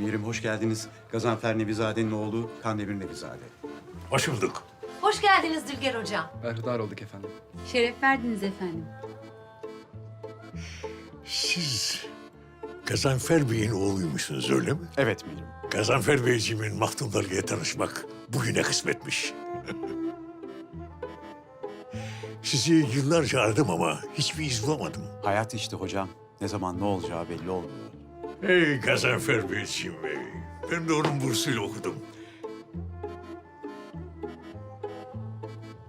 Mirim hoş geldiniz. Gazanfer Nevizade'nin oğlu Kandemir Nevizade. Hoş bulduk. Hoş geldiniz Dülger Hocam. Berhudar olduk efendim. Şeref verdiniz efendim. Siz Gazanfer Bey'in oğluymuşsunuz öyle mi? Evet Mirim. Gazanfer Beyciğimin mahdumlarıyla tanışmak bugüne kısmetmiş. Sizi yıllarca aradım ama hiçbir iz bulamadım. Hayat işte hocam. Ne zaman ne olacağı belli olmuyor. Ey Gazanfer Beyciğim ey. Ben de onun bursuyla okudum.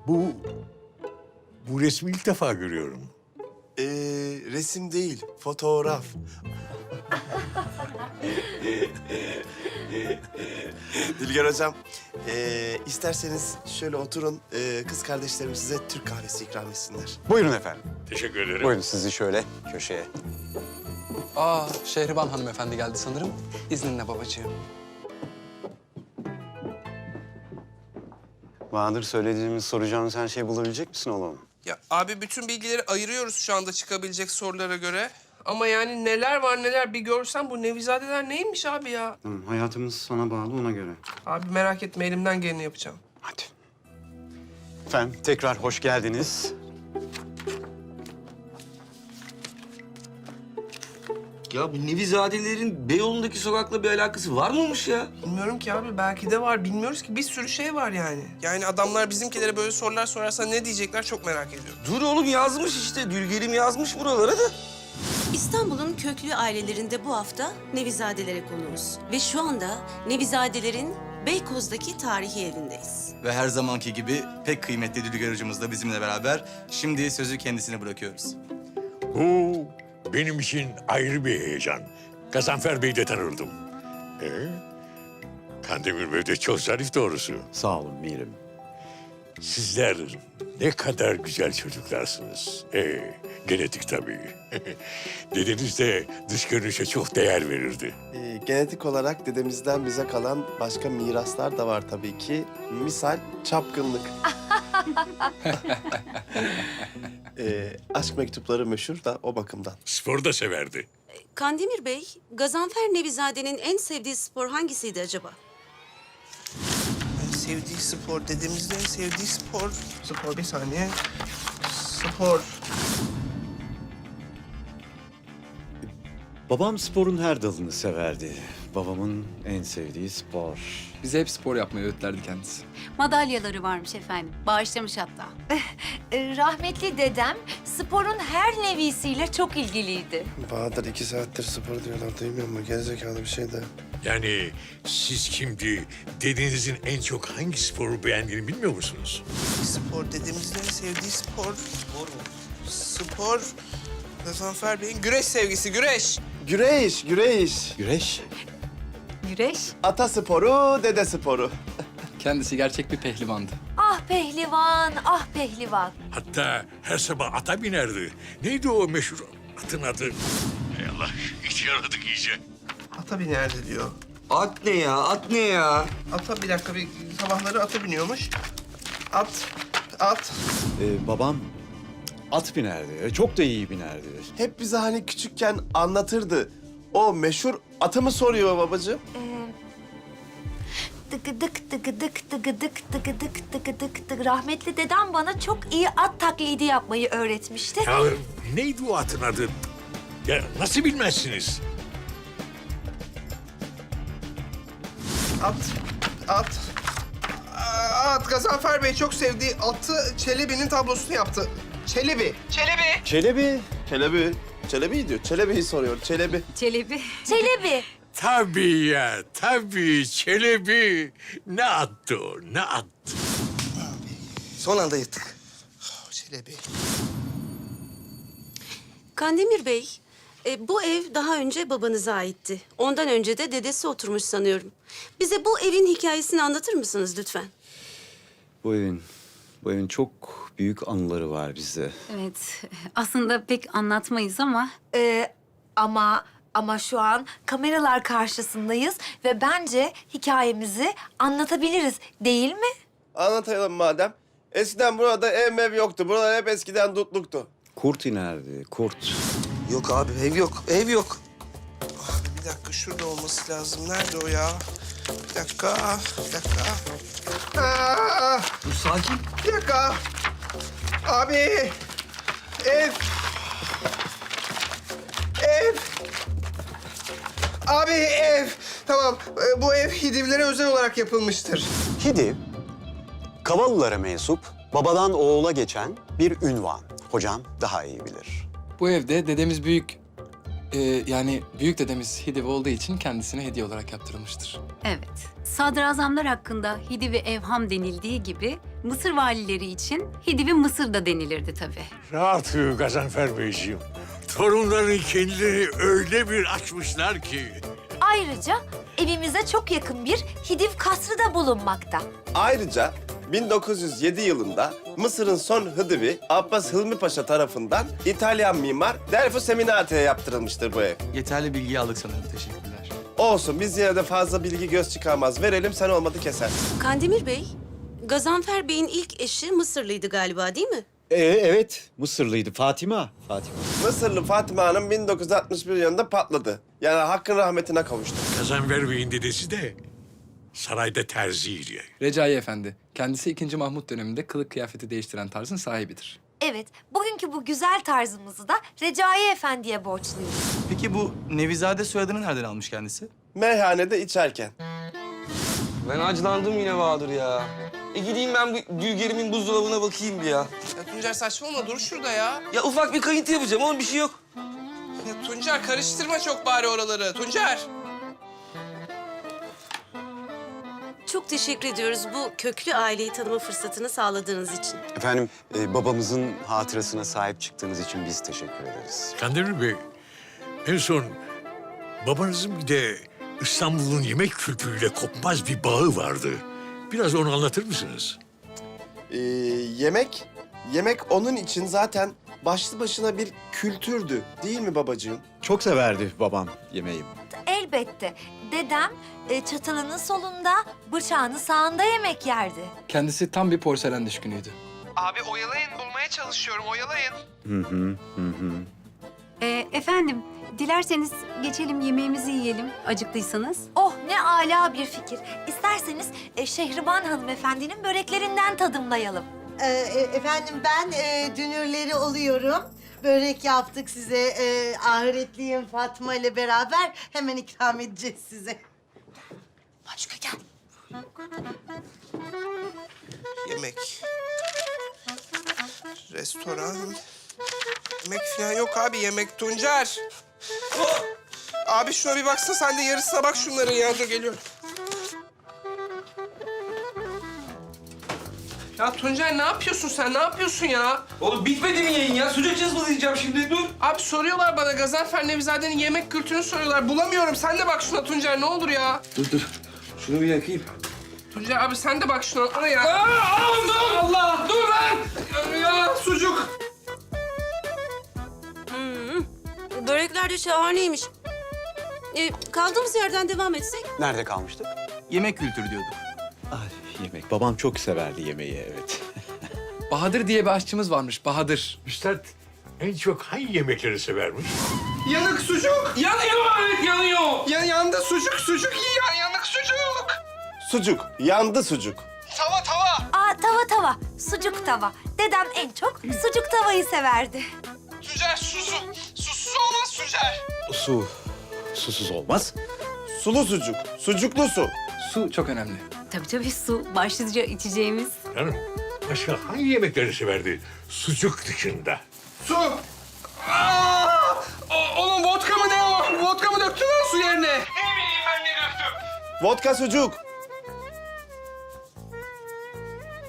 Bu... Bu resmi ilk defa görüyorum. Ee, resim değil, fotoğraf. Dilger Hocam, ee, isterseniz şöyle oturun. Ee, kız kardeşlerim size Türk kahvesi ikram etsinler. Buyurun efendim. Teşekkür ederim. Buyurun sizi şöyle köşeye. Aa, Şehriban hanımefendi geldi sanırım. İzninle babacığım. Bahadır söylediğimiz soracağınız her şeyi bulabilecek misin oğlum? Ya abi bütün bilgileri ayırıyoruz şu anda çıkabilecek sorulara göre. Ama yani neler var neler bir görsen bu Nevizadeler neymiş abi ya? Tamam hayatımız sana bağlı ona göre. Abi merak etme elimden geleni yapacağım. Hadi. Efendim tekrar hoş geldiniz. Ya bu Nevizadelerin Beyoğlu'ndaki sokakla bir alakası var mıymış ya? Bilmiyorum ki abi belki de var bilmiyoruz ki bir sürü şey var yani. Yani adamlar bizimkilere böyle sorular sorarsa ne diyecekler çok merak ediyorum. Dur oğlum yazmış işte. Dülgerim yazmış buralara da. İstanbul'un köklü ailelerinde bu hafta Nevizadelere konuğuz. Ve şu anda Nevizadelerin Beykoz'daki tarihi evindeyiz. Ve her zamanki gibi pek kıymetli Dülger hocamız da bizimle beraber. Şimdi sözü kendisine bırakıyoruz. Bu benim için ayrı bir heyecan. Gazanfer Bey'i de tanırdım. Ee, Kandemir Bey de çok zarif doğrusu. Sağ olun Mirim. Sizler ne kadar güzel çocuklarsınız. Ee, genetik tabii. Dedeniz de dış görünüşe çok değer verirdi. Ee, genetik olarak dedemizden bize kalan başka miraslar da var tabii ki. Misal çapkınlık. ee, aşk mektupları meşhur da o bakımdan. Sporu da severdi. Kandemir Bey, Gazanfer Nevizade'nin en sevdiği spor hangisiydi acaba? En sevdiği spor dediğimizde en sevdiği spor. Spor bir saniye. Spor. Babam sporun her dalını severdi. Babamın en sevdiği spor. Bize hep spor yapmayı öğütlerdi kendisi. Madalyaları varmış efendim. Bağışlamış hatta. Ee, rahmetli dedem sporun her nevisiyle çok ilgiliydi. Bahadır iki saattir spor diyorlar duymuyor musun? Gerizekalı bir şey de. Yani siz şimdi dedenizin en çok hangi sporu beğendiğini bilmiyor musunuz? Spor dediğimizde en sevdiği spor. Spor mu? Spor. Gazanfer Bey'in güreş sevgisi, güreş. Güreş, güreş. Güreş. Güreş. Ata sporu, dede sporu. Kendisi gerçek bir pehlivandı. Ah pehlivan, ah pehlivan. Hatta her sabah ata binerdi. Neydi o meşhur atın adı? Hay Allah, hiç yaradık iyice. Ata binerdi diyor. At ne ya? At ne ya? Ata bir dakika bir sabahları ata biniyormuş. At, at. Ee, babam at binerdi. Çok da iyi binerdi. Hep bize hani küçükken anlatırdı. O meşhur atı mı soruyor babacığım? Dıgıdık dıgıdık dıgıdık dıgıdık dıgıdık dık. Rahmetli dedem bana çok iyi at taklidi yapmayı öğretmişti. Ya neydi o atın adı? Ya nasıl bilmezsiniz? At, at. At, Gazanfer Bey çok sevdiği atı Çelebi'nin tablosunu yaptı. Çelebi. Çelebi. Çelebi. Çelebi. Çelebi diyor. Çelebi'yi soruyor. Çelebi. Çelebi. Çelebi. Tabii ya, tabii Çelebi. Ne attı o, ne attı? Son anda yırttık. Oh, Çelebi. Kandemir Bey, e, bu ev daha önce babanıza aitti. Ondan önce de dedesi oturmuş sanıyorum. Bize bu evin hikayesini anlatır mısınız lütfen? Bu evin, bu evin çok büyük anıları var bizde. Evet. Aslında pek anlatmayız ama Ee, ama ama şu an kameralar karşısındayız ve bence hikayemizi anlatabiliriz değil mi? Anlatayım madem. Eskiden burada ev mev yoktu. Buralar hep eskiden dutluktu. Kurt inerdi, kurt. Yok abi ev yok. Ev yok. Bir dakika şurada olması lazım. Nerede o ya? Bir dakika, bir dakika. Aa, Dur sakin. bir dakika. Abi, ev. Ev. Abi ev. Tamam, e, bu ev Hidivlere özel olarak yapılmıştır. Hidiv, Kavalılara mensup, babadan oğula geçen bir ünvan. Hocam daha iyi bilir. Bu evde dedemiz büyük... e, yani büyük dedemiz Hidiv olduğu için kendisine hediye olarak yaptırılmıştır. evet. Sadrazamlar hakkında Hidivi Evham denildiği gibi Mısır valileri için Hidivi Mısır'da denilirdi tabii. Rahat uyu Gazanfer Beyciğim. Torunların kendileri öyle bir açmışlar ki. Ayrıca evimize çok yakın bir Hidiv kasrı da bulunmakta. Ayrıca 1907 yılında Mısır'ın son hıdıvi Abbas Hılmi Paşa tarafından İtalyan mimar Delfo Seminate'ye yaptırılmıştır bu ev. Yeterli bilgiyi aldık sanırım. Teşekkürler. Olsun biz yine de fazla bilgi göz çıkarmaz. Verelim sen olmadı kesersin. Kandemir Bey, Gazanfer Bey'in ilk eşi Mısırlıydı galiba değil mi? Ee, evet, Mısırlıydı. Fatima. Fatima. Mısırlı Fatıma Hanım 1961 yılında patladı. Yani hakkın rahmetine kavuştu. Gazanfer Bey'in dedesi de sarayda terziydi. Recai Efendi, kendisi 2. Mahmut döneminde kılık kıyafeti değiştiren tarzın sahibidir. Evet, bugünkü bu güzel tarzımızı da Recai Efendi'ye borçluyuz. Peki bu Nevizade soyadını nereden almış kendisi? Meyhanede içerken. Ben acılandım yine Bahadır ya. E gideyim ben bu Gülgerim'in buzdolabına bakayım bir ya. Ya Tuncer saçmalama, dur şurada ya. Ya ufak bir kayıntı yapacağım oğlum bir şey yok. Ya Tuncer karıştırma çok bari oraları. Tuncer. Çok teşekkür ediyoruz bu köklü aileyi tanıma fırsatını sağladığınız için. Efendim, e, babamızın hatırasına sahip çıktığınız için biz teşekkür ederiz. Kandemir Bey, en son babanızın bir de İstanbul'un yemek kültürüyle kopmaz bir bağı vardı. Biraz onu anlatır mısınız? Ee, yemek, yemek onun için zaten başlı başına bir kültürdü. Değil mi babacığım? Çok severdi babam yemeği. Elbette. Dedem e, çatalının solunda, bıçağını sağında yemek yerdi. Kendisi tam bir porselen düşkünüydü. Abi oyalayın, bulmaya çalışıyorum, oyalayın. Hı hı, hı hı. Ee, efendim, dilerseniz geçelim yemeğimizi yiyelim acıktıysanız. Oh ne ala bir fikir. İsterseniz e, Şehriban hanımefendinin böreklerinden tadımlayalım. Ee, e- efendim ben e, dünürleri oluyorum. Börek yaptık size. E, ahiretliyim Fatma ile beraber hemen ikram edeceğiz size. Başka gel. Yemek. Restoran. Yemek falan yok abi, yemek Tuncer. Abi şuna bir baksana, sen de yarısına bak şunların ya. Dur geliyorum. Ya Tuncer ne yapıyorsun sen? Ne yapıyorsun ya? Oğlum bitmedi mi yayın ya? Sucuk cızmalayacağım şimdi dur. Abi soruyorlar bana Gazanfer Nevizade'nin yemek kültürünü soruyorlar. Bulamıyorum. Sen de bak şuna Tuncer ne olur ya. Dur dur. Şunu bir yakayım. Tuncer abi sen de bak şuna. Ana ya. Allah Allah. Dur lan. Ya sucuk. Börekler de şahaneymiş. E, kaldığımız yerden devam etsek? Nerede kalmıştık? Yemek kültürü diyorduk. Ay, yemek. Babam çok severdi yemeği, evet. Bahadır diye bir aşçımız varmış, Bahadır. Üstad en çok hangi yemekleri severmiş? Yanık sucuk. Yanıyor evet yanıyor. Ya yandı sucuk sucuk iyi ya yanık sucuk. Sucuk, yandı sucuk. Tava tava. Aa tava tava, sucuk tava. Dedem en çok sucuk tavayı severdi. Tuncer susu. Susuz olmaz Tuncer. Su, susuz olmaz. Sulu sucuk, sucuklu su. Su çok önemli. Tabii tabii su başlıca içeceğimiz. Canım başka hangi yemekleri severdi? Sucuk dışında. Su. Aa! O, oğlum vodka mı ne o? Vodka mı döktün lan su yerine? Ne bileyim ben ne döktüm. Vodka sucuk.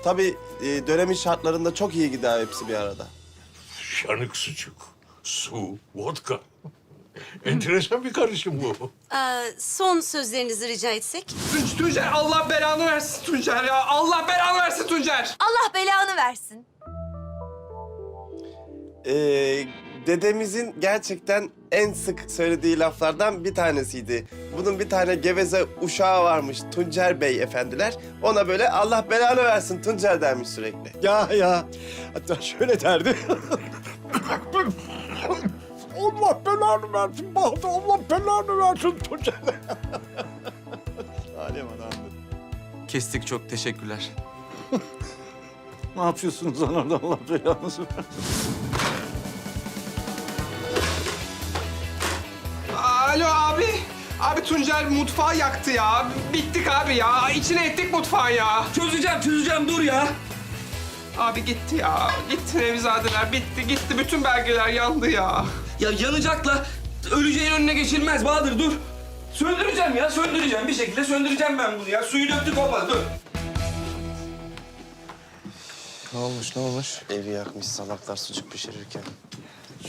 Tabii e, dönemin şartlarında çok iyi gider hepsi bir arada. Şanık sucuk, su, vodka. Enteresan bir karışım bu. Ee, son sözlerinizi rica etsek? Tun- Tuncer Allah belanı versin Tuncer ya. Allah belanı versin Tuncer. Allah belanı versin. Ee, dedemizin gerçekten en sık söylediği laflardan bir tanesiydi. Bunun bir tane geveze uşağı varmış Tuncer Bey efendiler. Ona böyle Allah belanı versin Tuncer dermiş sürekli. Ya ya. Hatta şöyle derdi. Allah belanı versin Bahtı. Allah belanı versin Tuncer. Alem adamdı. Kestik çok teşekkürler. Ne yapıyorsunuz orada Allah belanızı versin. Alo abi. Abi Tuncer mutfağı yaktı ya. Bittik abi ya. İçine ettik mutfağı ya. Çözeceğim çözeceğim dur ya. Abi gitti ya. Gitti Nevizadeler. Bitti gitti. Bütün belgeler yandı ya. Ya yanacakla öleceğin önüne geçilmez Bahadır dur. Söndüreceğim ya söndüreceğim bir şekilde söndüreceğim ben bunu ya. Suyu döktük olmaz dur. Ne olmuş ne olmuş? Evi yakmış salaklar sucuk pişirirken.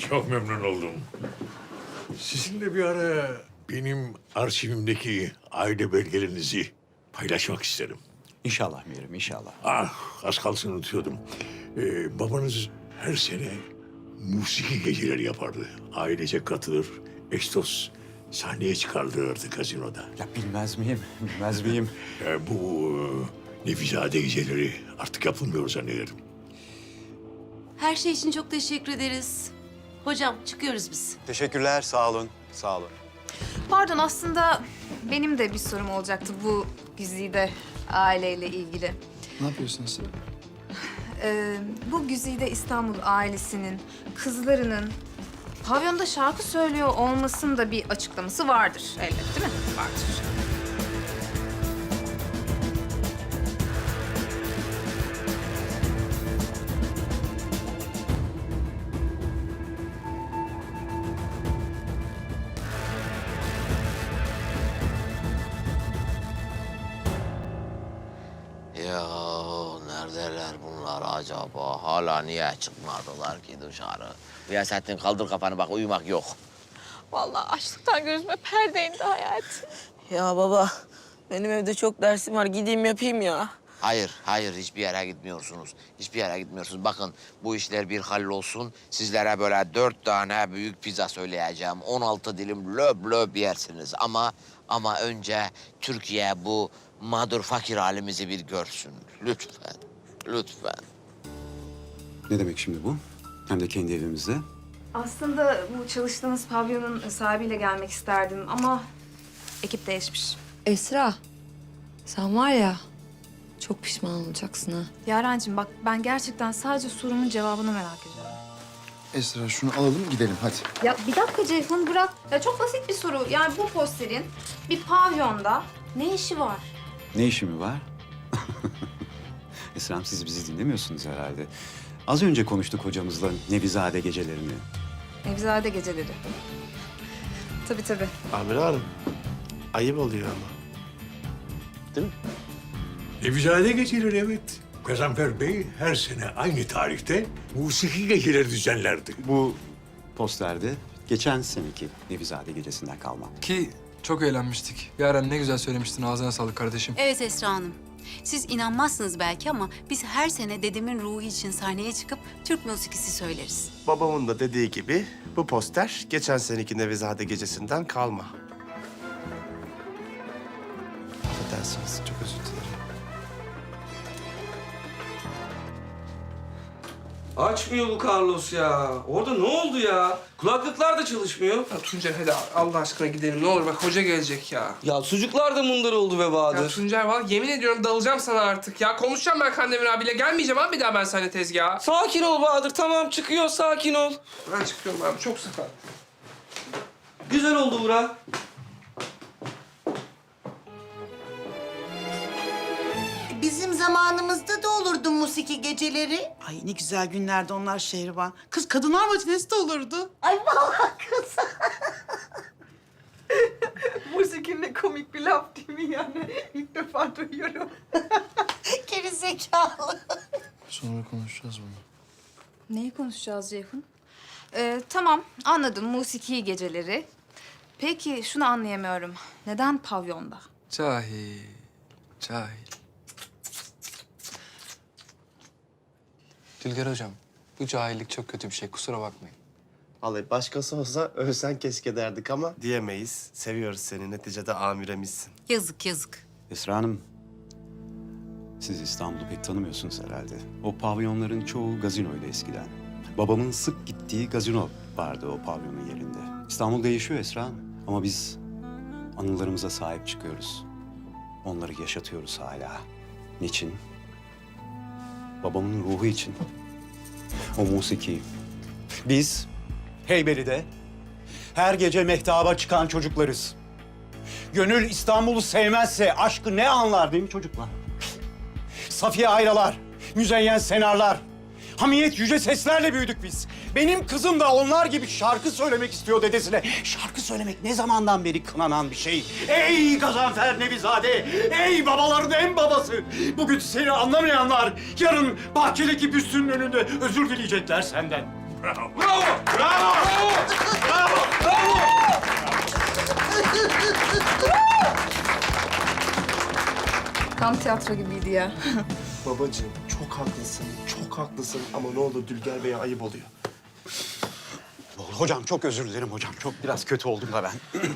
Çok memnun oldum. Sizinle bir ara benim arşivimdeki aile belgelerinizi paylaşmak isterim. İnşallah Mirim inşallah. Ah, az kalsın unutuyordum. Ee, babanız her sene musiki geceleri yapardı. Ailece katılır, ekstos sahneye çıkarılırdı gazinoda. Ya bilmez miyim? Bilmez miyim? Ee, bu e, Nefizade geceleri artık yapılmıyor zannederim. Her şey için çok teşekkür ederiz. Hocam çıkıyoruz biz. Teşekkürler sağ olun. Sağ olun. Pardon aslında benim de bir sorum olacaktı bu güzide aileyle ilgili. Ne yapıyorsun Esra? Ee, bu güzide İstanbul ailesinin kızlarının pavyonda şarkı söylüyor olmasının da bir açıklaması vardır elbet değil mi? Vardır. Hala niye çıkmadılar ki dışarı? Riyasettin kaldır kafanı bak uyumak yok. Vallahi açlıktan gözüme perde indi hayatım. Ya baba benim evde çok dersim var gideyim yapayım ya. Hayır hayır hiçbir yere gitmiyorsunuz. Hiçbir yere gitmiyorsunuz. Bakın bu işler bir hallolsun. Sizlere böyle dört tane büyük pizza söyleyeceğim. 16 dilim löp löp yersiniz. Ama ama önce Türkiye bu mağdur fakir halimizi bir görsün. Lütfen. Lütfen. Ne demek şimdi bu? Hem de kendi evimizde. Aslında bu çalıştığınız pavyonun sahibiyle gelmek isterdim ama ekip değişmiş. Esra, sen var ya çok pişman olacaksın ha. Yarencim bak ben gerçekten sadece sorumun cevabını merak ediyorum. Esra şunu alalım gidelim hadi. Ya bir dakika Ceyhun bırak. Ya çok basit bir soru. Yani bu posterin bir pavyonda ne işi var? Ne işi mi var? Esra'm siz bizi dinlemiyorsunuz herhalde. Az önce konuştuk hocamızla Nevizade gecelerini. Nevzade geceleri. Tabii tabii. Amir Hanım. Ayıp oluyor ama. Nevizade geceleri evet. Gazanfer Bey her sene aynı tarihte musiki geceleri düzenlerdi. Bu posterde geçen seneki Nevizade gecesinden kalma. Ki çok eğlenmiştik. Yaren ne güzel söylemiştin. Ağzına sağlık kardeşim. Evet Esra Hanım. Siz inanmazsınız belki ama biz her sene dedemin ruhu için sahneye çıkıp Türk musikisi söyleriz. Babamın da dediği gibi bu poster geçen seneki Nevizade gecesinden kalma. Affedersiniz, çok özür Açmıyor bu Carlos ya. Orada ne oldu ya? Kulaklıklar da çalışmıyor. Ya Tuncer hadi Allah aşkına gidelim. Ne olur bak hoca gelecek ya. Ya sucuklar da mundar oldu be Ya Bahadır. Tuncer vallahi yemin ediyorum dalacağım sana artık ya. Konuşacağım ben Kandemir abiyle. Gelmeyeceğim abi bir daha ben seninle tezgaha. Sakin ol Bahadır tamam çıkıyor sakin ol. Ben çıkıyorum abi çok sıkı. Güzel oldu bura. Zamanımızda da olurdu musiki geceleri. Ay ne güzel günlerdi onlar Şehriban. Kız kadınlar matinesi de olurdu. Ay vallahi kız. Musiki ne komik bir laf değil mi yani? İlk defa duyuyorum. Geri zekalı. Sonra konuşacağız bunu. Neyi konuşacağız Ceyhun? Ee, tamam anladım musiki geceleri. Peki şunu anlayamıyorum. Neden pavyonda? Cahil. Cahil. Dilger hocam, bu cahillik çok kötü bir şey. Kusura bakmayın. Vallahi başkası olsa ölsen keşke derdik ama diyemeyiz. Seviyoruz seni. Neticede amiremizsin. Yazık yazık. Esra Hanım, siz İstanbul'u pek tanımıyorsunuz herhalde. O pavyonların çoğu gazinoydu eskiden. Babamın sık gittiği gazino vardı o pavyonun yerinde. İstanbul değişiyor Esra Hanım. Ama biz anılarımıza sahip çıkıyoruz. Onları yaşatıyoruz hala. Niçin? Babamın ruhu için. O musiki. Biz Heybeli'de her gece mehtaba çıkan çocuklarız. Gönül İstanbul'u sevmezse aşkı ne anlar değil mi çocuklar? Safiye Ayralar, Müzeyyen Senarlar, Hamiyet Yüce Seslerle büyüdük biz. Benim kızım da onlar gibi şarkı söylemek istiyor dedesine. Şarkı söylemek ne zamandan beri kınanan bir şey. Ey Gazanfer Nevizade, ey babaların en babası. Bugün seni anlamayanlar yarın bahçedeki büstünün önünde özür dileyecekler senden. Bravo. Bravo! Bravo! Bravo! Bravo! Tam tiyatro gibiydi ya. Babacığım çok haklısın, çok haklısın ama ne olur Dülger Bey'e ayıp oluyor. Hocam çok özür dilerim hocam. Çok biraz kötü oldum da ben.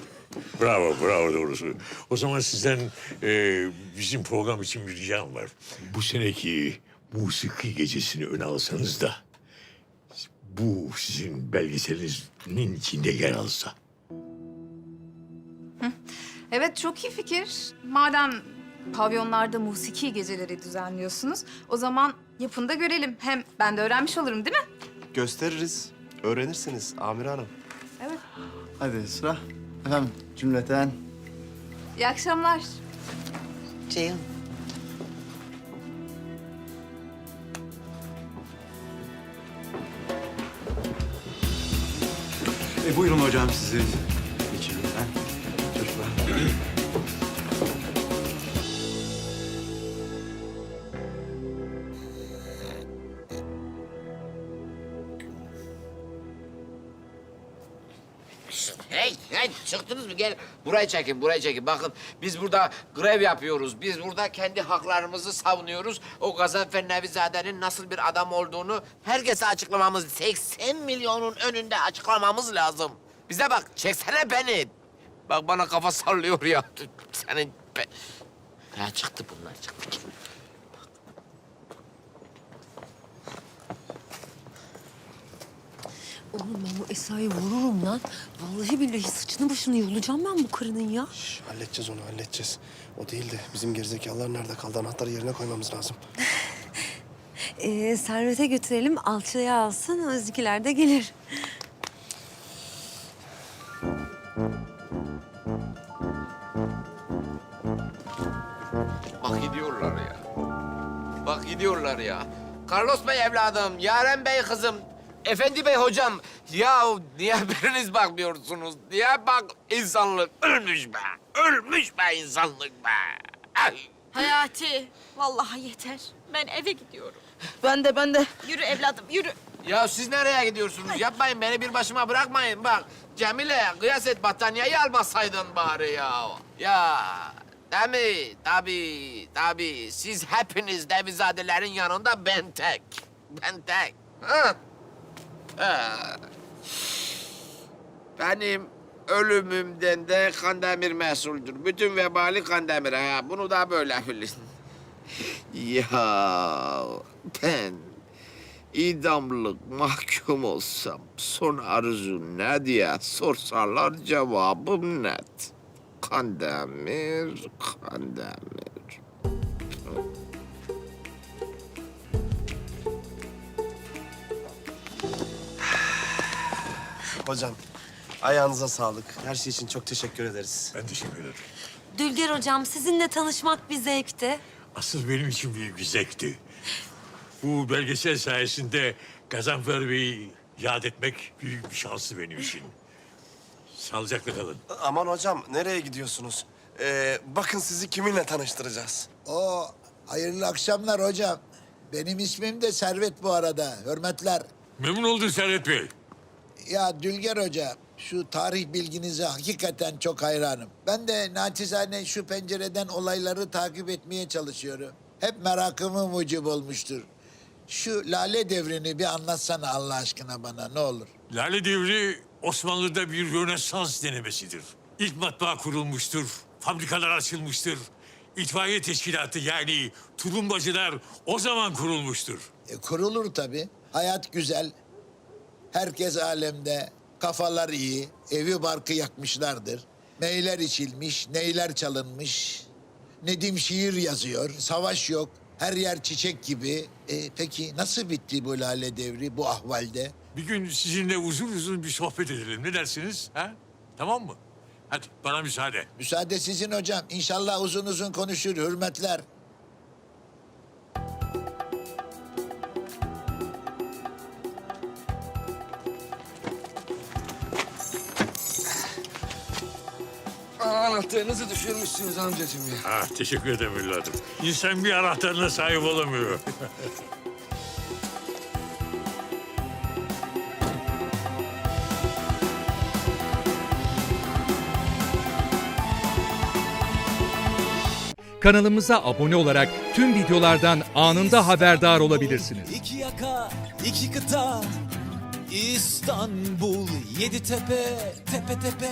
Bravo, bravo doğrusu. O zaman sizden e, bizim program için bir ricam var. Bu seneki musiki gecesini öne alsanız da... ...bu sizin belgeselinizin içinde yer alsa. Evet çok iyi fikir. Madem pavyonlarda musiki geceleri düzenliyorsunuz, o zaman yapın da görelim. Hem ben de öğrenmiş olurum değil mi? Gösteririz, öğrenirsiniz Amir Hanım. Evet. Hadi sıra. Efendim cümleten. İyi akşamlar. Ceyhun. E, buyurun hocam sizi geçelim ben. Çocuklar. Hey çıktınız mı? Gel buraya çekin, buraya çekin. Bakın biz burada grev yapıyoruz. Biz burada kendi haklarımızı savunuyoruz. O Gazanfer Nevizade'nin nasıl bir adam olduğunu herkese açıklamamız, 80 milyonun önünde açıklamamız lazım. Bize bak, çeksene beni. Bak bana kafa sallıyor ya. Senin... Be... Ya çıktı bunlar, çıktı. Oğlum ben bu Esra'yı vururum lan. Vallahi billahi saçını başını yolacağım ben bu karının ya. Halledeceğiz onu, halledeceğiz. O değil de bizim gerizekalılar nerede kaldı? Anahtarı yerine koymamız lazım. Ee, servete götürelim alçıya alsın özgüler de gelir. Bak gidiyorlar ya. Bak gidiyorlar ya. Carlos Bey evladım, Yaren Bey kızım, Efendi Bey hocam. Ya niye biriniz bakmıyorsunuz? Niye bak insanlık ölmüş be. Ölmüş be insanlık be. Ay. Hayati, vallahi yeter. Ben eve gidiyorum. Ben de ben de. Yürü evladım, yürü. Ya siz nereye gidiyorsunuz? Yapmayın beni bir başıma bırakmayın bak. Cemile kıyas et battaniyeyi almasaydın bari ya. Ya değil mi? Tabii tabii. Siz hepiniz devizadelerin yanında ben tek. Ben tek. Ha? Benim ölümümden de Kandemir mesuldür. Bütün vebali Kandemir'e ha. Bunu da böyle bilin. ya ben idamlık mahkum olsam son arzu ne diye sorsalar cevabım net. Kandemir, Kandemir. Hocam, ayağınıza sağlık. Her şey için çok teşekkür ederiz. Ben teşekkür ederim. Dülger hocam sizinle tanışmak bir zevkti. Asıl benim için büyük bir zevkti. Bu belgesel sayesinde Gazanfer Bey'i yad etmek büyük bir şansı benim için. Sağlıcakla kalın. Aman hocam, nereye gidiyorsunuz? Ee, bakın sizi kiminle tanıştıracağız. O hayırlı akşamlar hocam. Benim ismim de Servet bu arada. Hürmetler. Memnun oldum Servet Bey. Ya Dülger Hoca, şu tarih bilginize hakikaten çok hayranım. Ben de naçizane şu pencereden olayları takip etmeye çalışıyorum. Hep merakımı mucib olmuştur. Şu lale devrini bir anlatsana Allah aşkına bana ne olur. Lale Devri Osmanlı'da bir Rönesans denemesidir. İlk matbaa kurulmuştur, fabrikalar açılmıştır. İtfaiye teşkilatı yani tulumbacılar o zaman kurulmuştur. E, kurulur tabii. Hayat güzel. Herkes alemde. Kafalar iyi, evi barkı yakmışlardır. Neyler içilmiş, neyler çalınmış. Nedim şiir yazıyor, savaş yok. Her yer çiçek gibi. E, peki nasıl bitti bu lale devri bu ahvalde? Bir gün sizinle uzun uzun bir sohbet edelim. Ne dersiniz? Ha? Tamam mı? Hadi bana müsaade. Müsaade sizin hocam. İnşallah uzun uzun konuşur. Hürmetler. Anahtarınızı düşürmüşsünüz amcacığım ya. Ha, teşekkür ederim evladım. İnsan bir anahtarına sahip olamıyor. Kanalımıza abone olarak tüm videolardan anında haberdar olabilirsiniz. İki yaka, iki kıta, İstanbul, yedi tepe, tepe tepe.